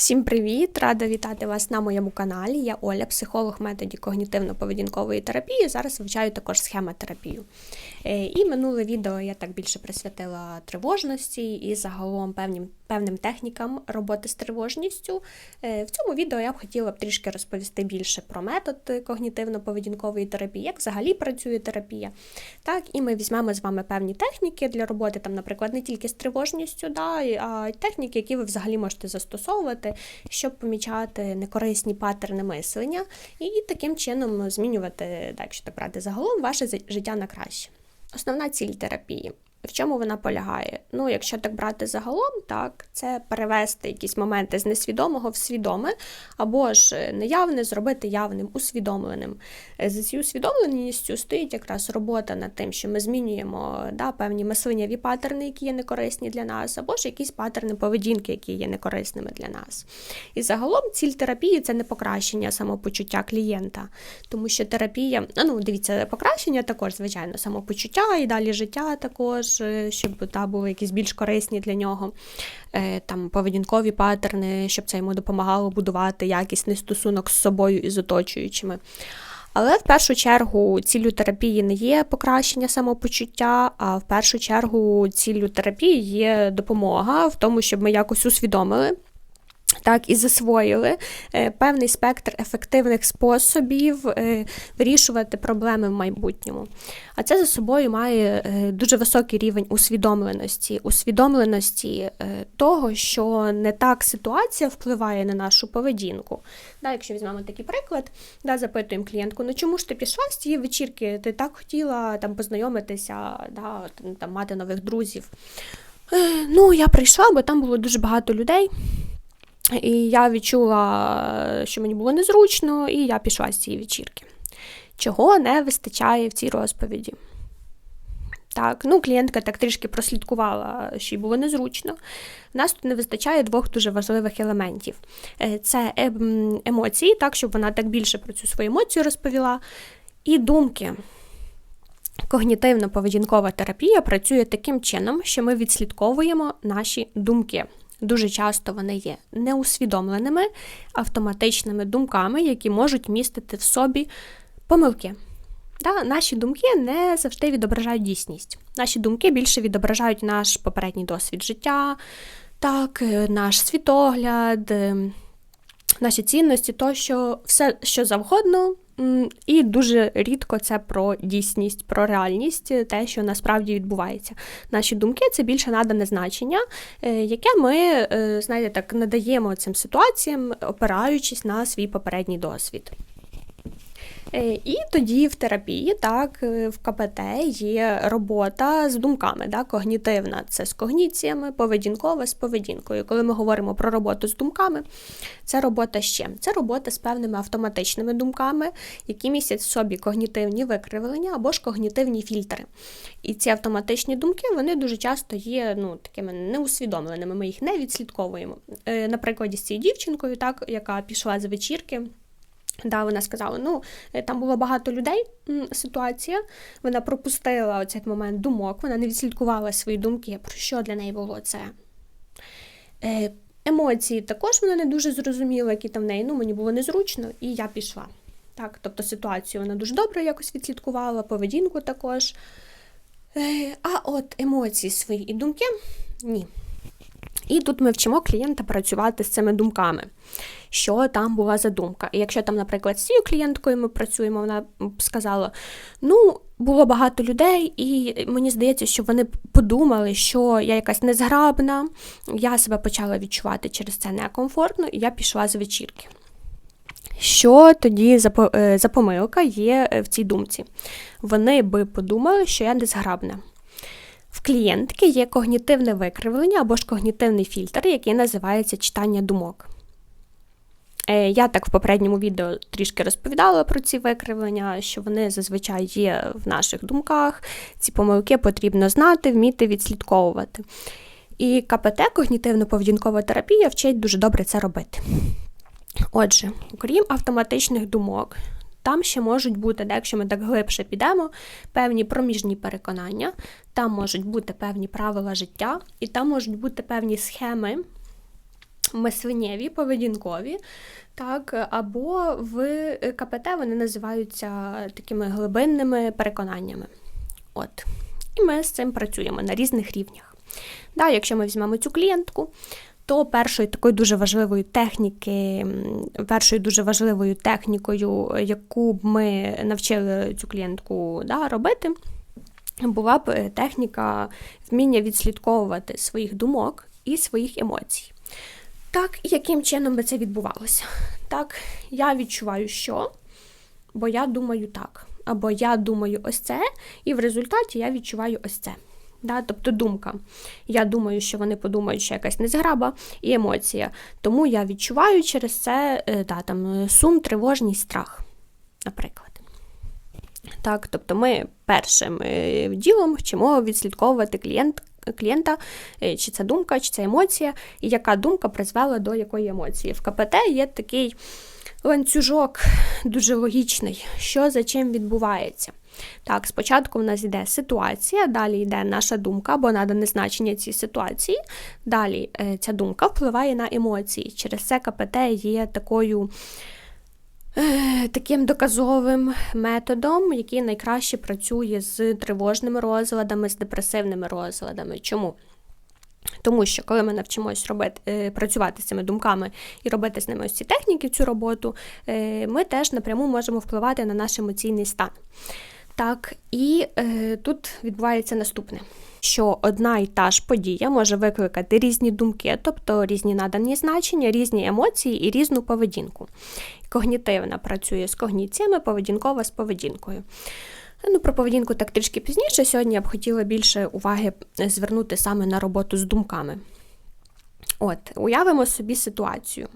Всім привіт! Рада вітати вас на моєму каналі. Я Оля, психолог методі когнітивно-поведінкової терапії. Зараз вивчаю також схемотерапію. Е, І минуле відео я так більше присвятила тривожності і загалом певним, певним технікам роботи з тривожністю. Е, В цьому відео я б хотіла б трішки розповісти більше про метод когнітивно-поведінкової терапії, як взагалі працює терапія. Так, і ми візьмемо з вами певні техніки для роботи, там, наприклад, не тільки з тривожністю, да, а й техніки, які ви взагалі можете застосовувати, щоб помічати некорисні паттерни мислення і таким чином змінювати, так, якщо так брати загалом, ваше життя на краще. Основна ціль терапії. В чому вона полягає? Ну, якщо так брати загалом, так, це перевести якісь моменти з несвідомого в свідоме, або ж е, неявне зробити явним, усвідомленим. Е, За цією усвідомленістю стоїть якраз робота над тим, що ми змінюємо да, певні мисленнєві паттерни, які є некорисні для нас, або ж якісь паттерни поведінки, які є некорисними для нас. І загалом ціль терапії це не покращення самопочуття клієнта, тому що терапія, ну дивіться, покращення також, звичайно, самопочуття і далі життя також, е, щоб та, були якісь більш корисні для нього. Е, Там поведінкові паттерни, щоб це йому допомагало будувати якісний стосунок з собою і з оточуючими. Але в першу чергу ціллю терапії не є покращення самопочуття, а в першу чергу ціллю терапії є допомога в тому, щоб ми якось усвідомили. Так, і засвоїли е, певний спектр ефективних способів е, вирішувати проблеми в майбутньому. А це за собою має е, дуже високий рівень усвідомленості, усвідомленості того, що не так ситуація впливає на нашу поведінку. Да, якщо візьмемо такий приклад, да, запитуємо клієнтку, ну чому ж ти пішла з цієї вечірки? Ти так хотіла там познайомитися, да, там, мати нових друзів. Ну, я прийшла, бо там було дуже багато людей. І я відчула, що мені було незручно, і я пішла з цієї вечірки. Чого не вистачає в цій розповіді? Так, ну клієнтка так трішки прослідкувала, що їй було незручно. У нас тут не вистачає двох дуже важливих елементів: Е, це ем, емоції, так, щоб вона так більше про цю свою емоцію розповіла, і думки. Когнітивно-поведінкова терапія працює таким чином, що ми відслідковуємо наші думки. Дуже часто вони є неусвідомленими автоматичними думками, які можуть містити в собі помилки. Да, наші думки не завжди відображають дійсність. Наші думки більше відображають наш попередній досвід життя, так, е, наш світогляд, е, наші цінності, тощо все, що завгодно. І дуже рідко це про дійсність, про реальність, е, те, що насправді відбувається. Наші думки це більше надане значення, е, яке ми, е, знаєте, так надаємо цим ситуаціям, опираючись на свій попередній досвід. Е, І тоді в терапії, так, е, в КПТ є робота з думками, да, когнітивна це з когніціями, поведінкова з поведінкою. Коли ми говоримо про роботу з думками, це робота з чим? Це робота з певними автоматичними думками, які містять в собі когнітивні викривлення або ж когнітивні фільтри. І ці автоматичні думки вони дуже часто є ну, такими неусвідомленими, ми їх не відслідковуємо. Е, На прикладі з цією дівчинкою, так, яка пішла з вечірки. Да, вона сказала, ну е, там було багато людей. Ситуація. Вона пропустила оцей момент думок, вона не відслідкувала свої думки, про що для неї було це. Е, Емоції також вона не дуже зрозуміла, які там в неї. Ну, мені було незручно, і я пішла. Так, тобто ситуацію вона дуже добре якось відслідкувала, поведінку також. Е, А от емоції свої і думки ні. І тут ми вчимо клієнта працювати з цими думками, що там була за думка. І якщо там, наприклад, з цією клієнткою ми працюємо, вона сказала: ну, було багато людей, і мені здається, що вони подумали, що я якась незграбна, я себе почала відчувати через це некомфортно, і я пішла з вечірки. Що тоді за, е, помилка є е, в цій думці? Вони би подумали, що я незграбна. В клієнтки є когнітивне викривлення або ж когнітивний фільтр, який називається читання думок. Е, Я так в попередньому відео трішки розповідала про ці викривлення, що вони зазвичай є в наших думках. Ці помилки потрібно знати, вміти відслідковувати. І КПТ, когнітивно-поведінкова терапія, вчить дуже добре це робити. Отже, окрім автоматичних думок, там ще можуть бути, де, якщо ми так глибше підемо, певні проміжні переконання, там можуть бути певні правила життя, і там можуть бути певні схеми мисленнєві, поведінкові, так, або в КПТ вони називаються такими глибинними переконаннями. От. І ми з цим працюємо на різних рівнях. Да, Якщо ми візьмемо цю клієнтку, то першою такою дуже важливою техніки, першою дуже важливою технікою, яку б ми навчили цю клієнтку да, робити, була б техніка вміння відслідковувати своїх думок і своїх емоцій. Так, яким чином би це відбувалося? Так, я відчуваю, що, бо я думаю так. Або я думаю ось це, і в результаті я відчуваю ось це. Да? Тобто думка. Я думаю, що вони подумають, що якась незграба і емоція. Тому я відчуваю через це е, да, там, сум, тривожність, страх, наприклад. Так, Тобто ми першим е, ділом вчимо відслідковувати клієнт, клієнта, е, чи це думка, чи це емоція, і яка думка призвела до якої емоції. В КПТ є такий ланцюжок дуже логічний, що за чим відбувається. Так, спочатку в нас йде ситуація, далі йде наша думка, або надане значення цій ситуації. Далі е, ця думка впливає на емоції. Через це КПТ є такою. Е, таким доказовим методом, який найкраще працює з тривожними розладами, з депресивними розладами. Чому? Тому що, коли ми навчимось робити, е, працювати з цими думками і робити з ними ось ці техніки, цю роботу, ми теж напряму можемо впливати на наш емоційний стан. Так, і е, тут відбувається наступне: що одна і та ж подія може викликати різні думки, тобто різні надані значення, різні емоції і різну поведінку. Когнітивна працює з когніціями, поведінкова з поведінкою. Ну, Про поведінку так трішки пізніше. Сьогодні я б хотіла більше уваги звернути саме на роботу з думками. От, Уявимо собі ситуацію.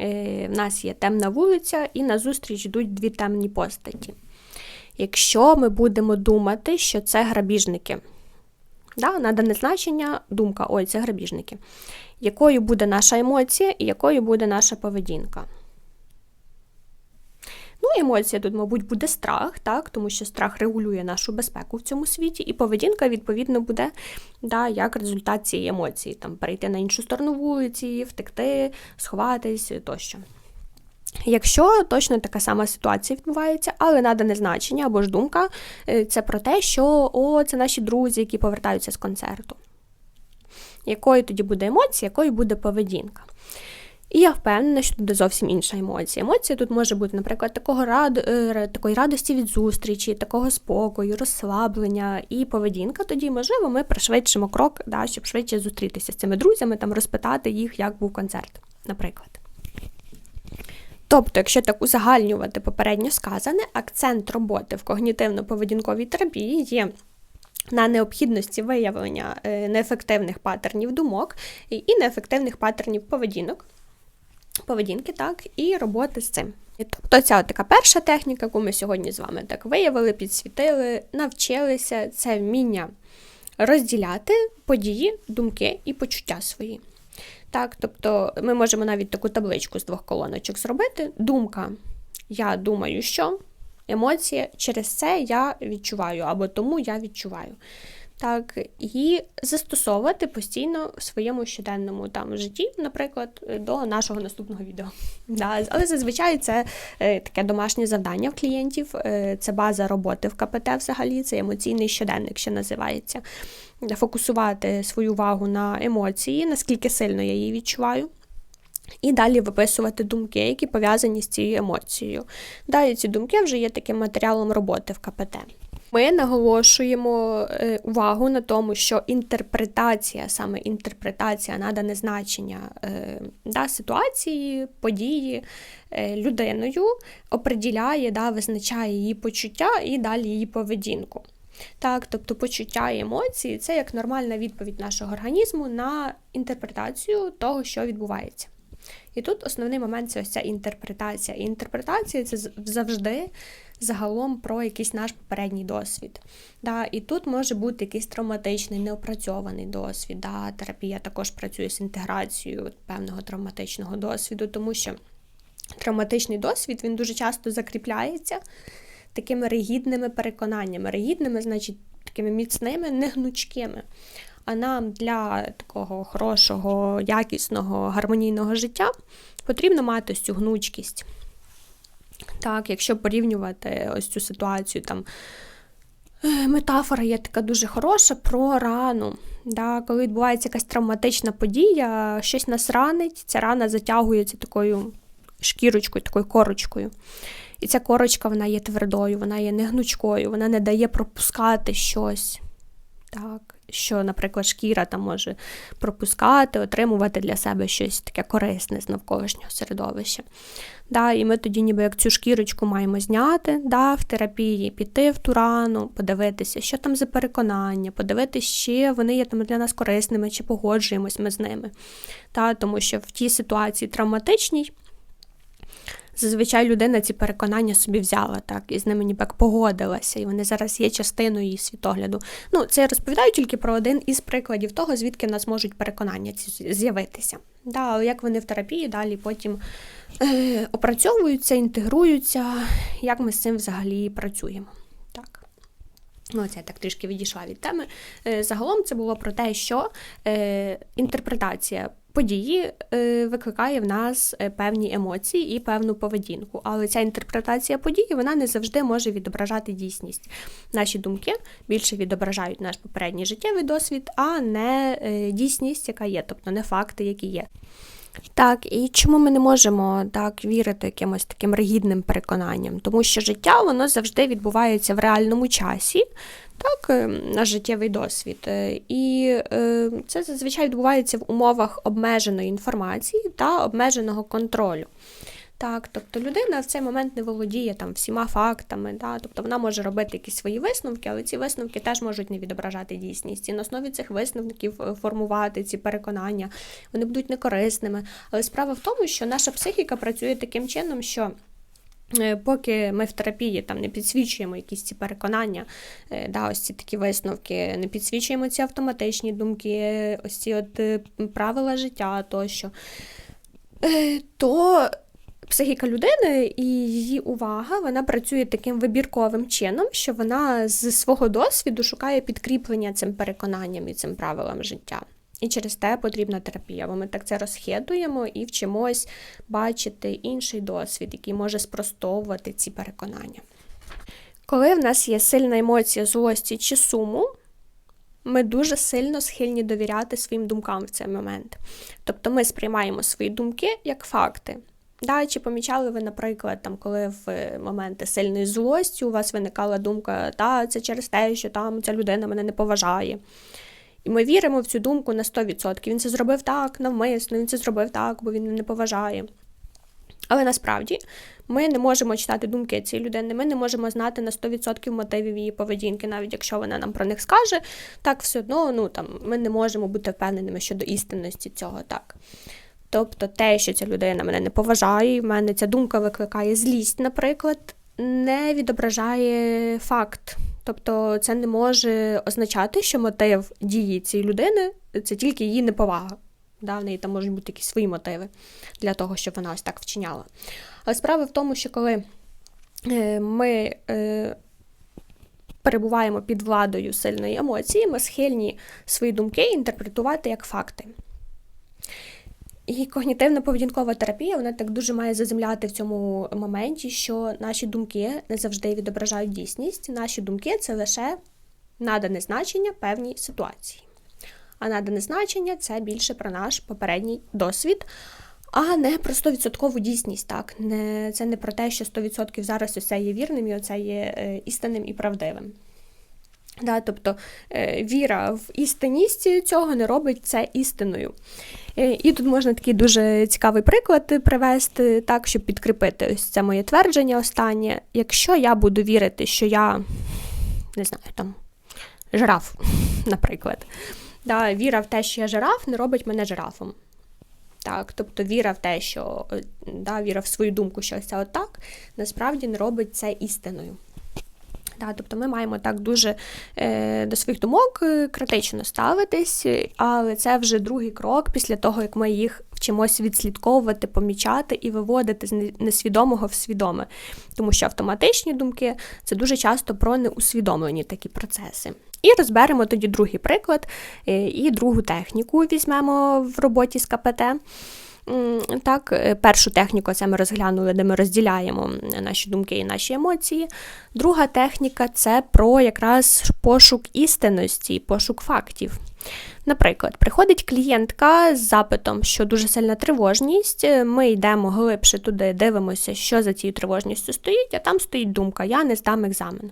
Е, В нас є темна вулиця, і назустріч йдуть дві темні постаті. Якщо ми будемо думати, що це грабіжники, да, надане значення, думка, ой, це грабіжники, якою буде наша емоція і якою буде наша поведінка? Ну, емоція тут, мабуть, буде страх, так, тому що страх регулює нашу безпеку в цьому світі, і поведінка, відповідно, буде да, як результат цієї емоції, там, перейти на іншу сторону вулиці, втекти, сховатись тощо. Якщо точно така сама ситуація відбувається, але надане значення або ж думка, е, це про те, що о, це наші друзі, які повертаються з концерту. Якою тоді буде емоція, якою буде поведінка? І я впевнена, що буде зовсім інша емоція. Емоція тут може бути, наприклад, такого рад... Е, такої радості від зустрічі, такого спокою, розслаблення і поведінка. Тоді, можливо, ми пришвидшимо крок, да, щоб швидше зустрітися з цими друзями, там розпитати їх, як був концерт, наприклад. Тобто, якщо так узагальнювати попередньо сказане, акцент роботи в когнітивно-поведінковій терапії є. На необхідності виявлення е, неефективних паттернів думок і неефективних паттернів поведінок, поведінки, так, і роботи з цим. Тобто ця така перша техніка, яку ми сьогодні з вами так виявили, підсвітили, навчилися це вміння розділяти події, думки і почуття свої. Так, Тобто ми можемо навіть таку табличку з двох колоночок зробити. Думка, я думаю, що емоція, через це я відчуваю, або тому я відчуваю. Так, І застосовувати постійно в своєму щоденному там житті, наприклад, до нашого наступного відео. Да, Але зазвичай це е, таке домашнє завдання в клієнтів, е, це база роботи в КПТ взагалі, це емоційний щоденник, що називається фокусувати свою увагу на емоції, наскільки сильно я її відчуваю. І далі виписувати думки, які пов'язані з цією емоцією. Далі ці думки вже є таким матеріалом роботи в КПТ. Ми наголошуємо е, увагу на тому, що інтерпретація, саме інтерпретація надане значення е, да, ситуації, події е, людиною оприділяє, да, визначає її почуття і далі її поведінку. Так, Тобто почуття і емоції це як нормальна відповідь нашого організму на інтерпретацію того, що відбувається. І тут основний момент це ось ця інтерпретація. І інтерпретація це завжди загалом про якийсь наш попередній досвід. Да, І тут може бути якийсь травматичний, неопрацьований досвід. Да, Терапія також працює з інтеграцією певного травматичного досвіду, тому що травматичний досвід він дуже часто закріпляється такими ригідними переконаннями. Ригідними, значить, такими міцними, негнучкими. А нам для такого хорошого, якісного, гармонійного життя потрібно мати цю гнучкість. Так, якщо порівнювати ось цю ситуацію, там е, метафора є така дуже хороша про рану. Да, Коли відбувається якась травматична подія, щось нас ранить, ця рана затягується такою шкірочкою, такою корочкою. І ця корочка вона є твердою, вона є негнучкою, вона не дає пропускати щось. Так, Що, наприклад, шкіра там може пропускати, отримувати для себе щось таке корисне з навколишнього середовища. Да, І ми тоді, ніби як цю шкірочку маємо зняти, да, в терапії, піти в ту рану, подивитися, що там за переконання, подивитися, чи вони є там для нас корисними, чи погоджуємось ми з ними. Да, Тому що в тій ситуації травматичній. Зазвичай людина ці переконання собі взяла, так, і з ними ніби погодилася, і вони зараз є частиною її світогляду. Ну, це я розповідаю тільки про один із прикладів того, звідки в нас можуть переконання ці з'явитися. Да, як вони в терапії далі потім е, опрацьовуються, інтегруються, як ми з цим взагалі працюємо. Так. Ну, це я так трішки відійшла від теми. Е, загалом це було про те, що е, інтерпретація події е, викликає в нас е, певні емоції і певну поведінку. Але ця інтерпретація події вона не завжди може відображати дійсність. Наші думки більше відображають наш попередній життєвий досвід, а не е, дійсність, яка є, тобто не факти, які є. Так, і чому ми не можемо так вірити якимось таким ригідним переконанням? Тому що життя воно завжди відбувається в реальному часі, так, е, наш життєвий досвід. Е, і е, це зазвичай відбувається в умовах обмеженої інформації та обмеженого контролю. Так, тобто людина в цей момент не володіє там всіма фактами, да, тобто вона може робити якісь свої висновки, але ці висновки теж можуть не відображати дійсність. І на основі цих висновків формувати ці переконання, вони будуть некорисними. Але справа в тому, що наша психіка працює таким чином, що поки ми в терапії там не підсвічуємо якісь ці переконання, е, да, ось ці такі висновки, не підсвічуємо ці автоматичні думки, ось ці от е, правила життя тощо, то психіка людини і її увага вона працює таким вибірковим чином, що вона з свого досвіду шукає підкріплення цим переконанням і цим правилам життя. І через те потрібна терапія, бо ми так це розхитуємо і вчимось бачити інший досвід, який може спростовувати ці переконання. Коли в нас є сильна емоція злості чи суму, ми дуже сильно схильні довіряти своїм думкам в цей момент. Тобто ми сприймаємо свої думки як факти. Да, Чи помічали ви, наприклад, там, коли в моменти сильної злості у вас виникала думка, та це через те, що там ця людина мене не поважає. І ми віримо в цю думку на 100%. Він це зробив так, навмисно, він це зробив так, бо він не поважає. Але насправді ми не можемо читати думки цієї людини, ми не можемо знати на 100% мотивів її поведінки, навіть якщо вона нам про них скаже, так все одно ну, там, ми не можемо бути впевненими щодо істинності цього. так. Тобто те, що ця людина мене не поважає, і в мене ця думка викликає злість, наприклад, не відображає факт. Тобто це не може означати, що мотив дії цієї людини це тільки її неповага. Да, В неї там можуть бути якісь свої мотиви для того, щоб вона ось так вчиняла. Але справа в тому, що коли е, ми е, перебуваємо під владою сильної емоції, ми схильні свої думки інтерпретувати як факти. І когнітивно-поведінкова терапія вона так дуже має заземляти в цьому моменті, що наші думки не завжди відображають дійсність. Наші думки це лише надане значення певній ситуації. А надане значення це більше про наш попередній досвід, а не про 100% дійсність. Так? Не, Це не про те, що 100% зараз усе є вірним і оце є е, істинним і правдивим. Да, Тобто е, віра в істинність цього не робить це істиною. Е, і тут можна такий дуже цікавий приклад привести, так, щоб підкріпити ось це моє твердження останнє. Якщо я буду вірити, що я не знаю, там, жираф, наприклад, да, віра в те, що я жираф, не робить мене жирафом. Так, Тобто віра в те, що да, віра в свою думку, що це отак, насправді не робить це істиною. Да, Тобто ми маємо так дуже е, до своїх думок е, критично ставитись, але це вже другий крок після того, як ми їх вчимося відслідковувати, помічати і виводити з несвідомого в свідоме. Тому що автоматичні думки це дуже часто про неусвідомлені такі процеси. І розберемо тоді другий приклад е, і другу техніку візьмемо в роботі з КПТ. Так, е, Першу техніку це ми розглянули, де ми розділяємо наші думки і наші емоції. Друга техніка це про якраз пошук істинності, пошук фактів. Наприклад, приходить клієнтка з запитом, що дуже сильна тривожність. Ми йдемо глибше туди, дивимося, що за цією тривожністю стоїть, а там стоїть думка Я не здам екзамен.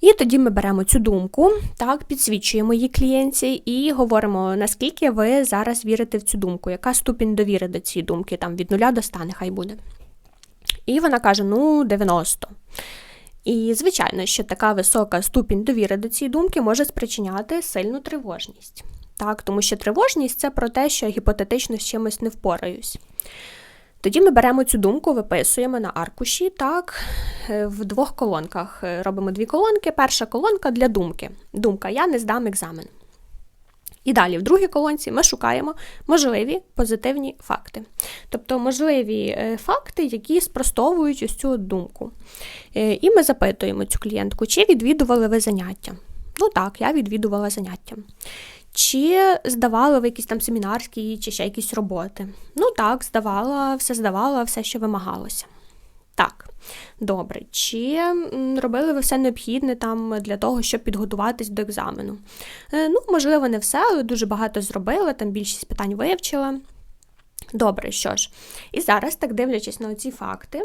І тоді ми беремо цю думку, так, підсвічуємо її клієнтці і говоримо, наскільки ви зараз вірите в цю думку, яка ступінь довіри до цієї думки, там від нуля до ста, нехай буде. І вона каже: ну, 90. І, звичайно, що така висока ступінь довіри до цієї думки може спричиняти сильну тривожність. Так, Тому що тривожність це про те, що я гіпотетично з чимось не впораюсь. Тоді ми беремо цю думку, виписуємо на аркуші, так, е, в двох колонках. Е, робимо дві колонки. Перша колонка для думки. Думка Я не здам екзамен. І далі, в другій колонці, ми шукаємо можливі позитивні факти. Тобто можливі е, факти, які спростовують ось цю думку. І ми запитуємо цю клієнтку, чи відвідували ви заняття. Ну так, я відвідувала заняття. Чи здавали ви якісь там семінарські чи ще якісь роботи? Ну так, здавала, все здавала, все, що вимагалося. Так, добре. Чи робили ви все необхідне там для того, щоб підготуватись до екзамену? Е, ну, можливо, не все, але дуже багато зробила, там більшість питань вивчила. Добре, що ж. І зараз, так дивлячись на ці факти,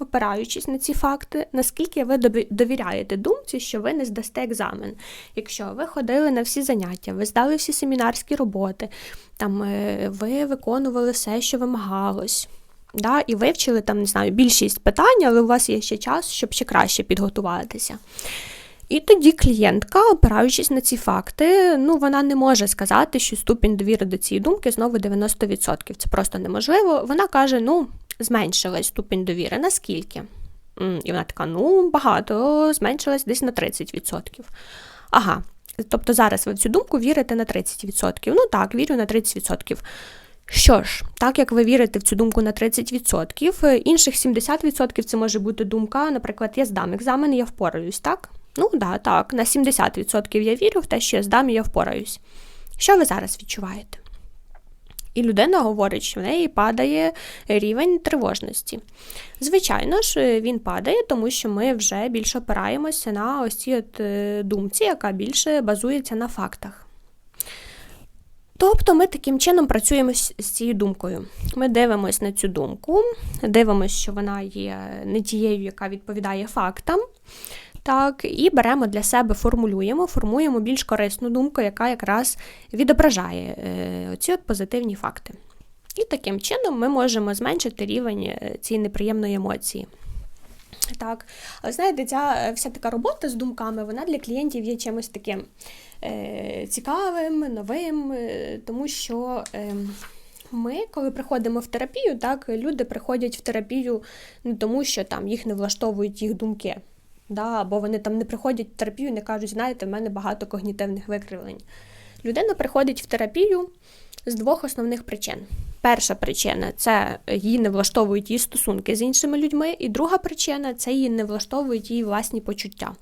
опираючись на ці факти, наскільки ви довіряєте думці, що ви не здасте екзамен. Якщо ви ходили на всі заняття, ви здали всі семінарські роботи, там е, ви виконували все, що вимагалось. Да, І вивчили там, не знаю, більшість питань, але у вас є ще час, щоб ще краще підготуватися. І тоді клієнтка, опираючись на ці факти, ну вона не може сказати, що ступінь довіри до цієї думки знову 90%. Це просто неможливо. Вона каже: ну, зменшилась ступінь довіри. Наскільки? І вона така: ну, багато, зменшилась десь на 30%. Ага. Тобто зараз ви в цю думку вірите на 30%. Ну так, вірю на 30%. Що ж, так як ви вірите в цю думку на 30%, інших 70% це може бути думка, наприклад, я здам екзамен, я впораюсь, так? Ну да, так, на 70% я вірю в те, що я здам і я впораюсь. Що ви зараз відчуваєте? І людина говорить, що в неї падає рівень тривожності. Звичайно ж, він падає, тому що ми вже більше опираємося на ось цій от е, думці, яка більше базується на фактах. Тобто ми таким чином працюємо з цією думкою. Ми дивимося на цю думку, дивимося, що вона є не тією, яка відповідає фактам. Так, І беремо для себе, формулюємо, формуємо більш корисну думку, яка якраз відображає е, ці от позитивні факти. І таким чином ми можемо зменшити рівень е, цієї неприємної емоції. Так, знаєте, ця е, вся така робота з думками, вона для клієнтів є чимось таким е, цікавим, новим, тому що. Е, ми, коли приходимо в терапію, так люди приходять в терапію не тому, що там їх не влаштовують їх думки, да, або вони там не приходять в терапію не кажуть, знаєте, в мене багато когнітивних викривлень. Людина приходить в терапію з двох основних причин. Перша причина це її не влаштовують її стосунки з іншими людьми, і друга причина це її не влаштовують її власні почуття.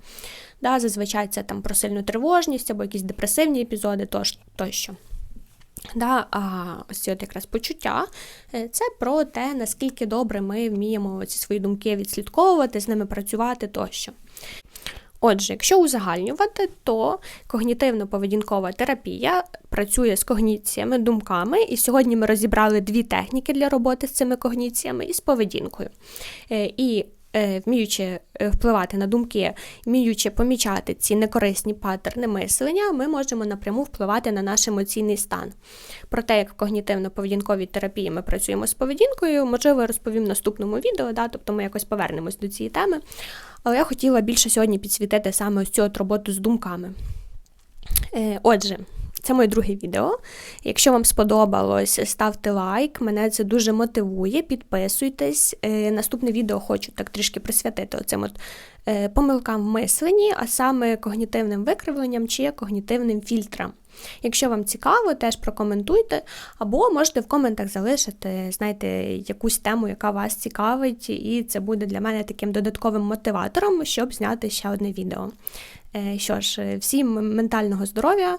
Да, Зазвичай це там про сильну тривожність або якісь депресивні епізоди тощо. Да, А ось от якраз почуття е, це про те, наскільки добре ми вміємо ці свої думки відслідковувати, з ними працювати тощо. Отже, якщо узагальнювати, то когнітивно-поведінкова терапія працює з когніціями, думками, і сьогодні ми розібрали дві техніки для роботи з цими когніціями і з поведінкою. Е, і вміючи е, впливати на думки, вміючи помічати ці некорисні паттерни мислення, ми можемо напряму впливати на наш емоційний стан. Про те, як в когнітивно-поведінковій терапії ми працюємо з поведінкою, можливо, я розповім в наступному відео, да, тобто ми якось повернемось до цієї теми. Але я хотіла більше сьогодні підсвітити саме ось цю от роботу з думками. Е, отже, це моє друге відео. Якщо вам сподобалось, ставте лайк, мене це дуже мотивує. Підписуйтесь. Е, наступне відео хочу так трішки присвятити оцим от е, помилкам в мисленні, а саме когнітивним викривленням чи когнітивним фільтрам. Якщо вам цікаво, теж прокоментуйте, або можете в коментах залишити, знаєте, якусь тему, яка вас цікавить, і це буде для мене таким додатковим мотиватором, щоб зняти ще одне відео. Е, Що ж, всім ментального здоров'я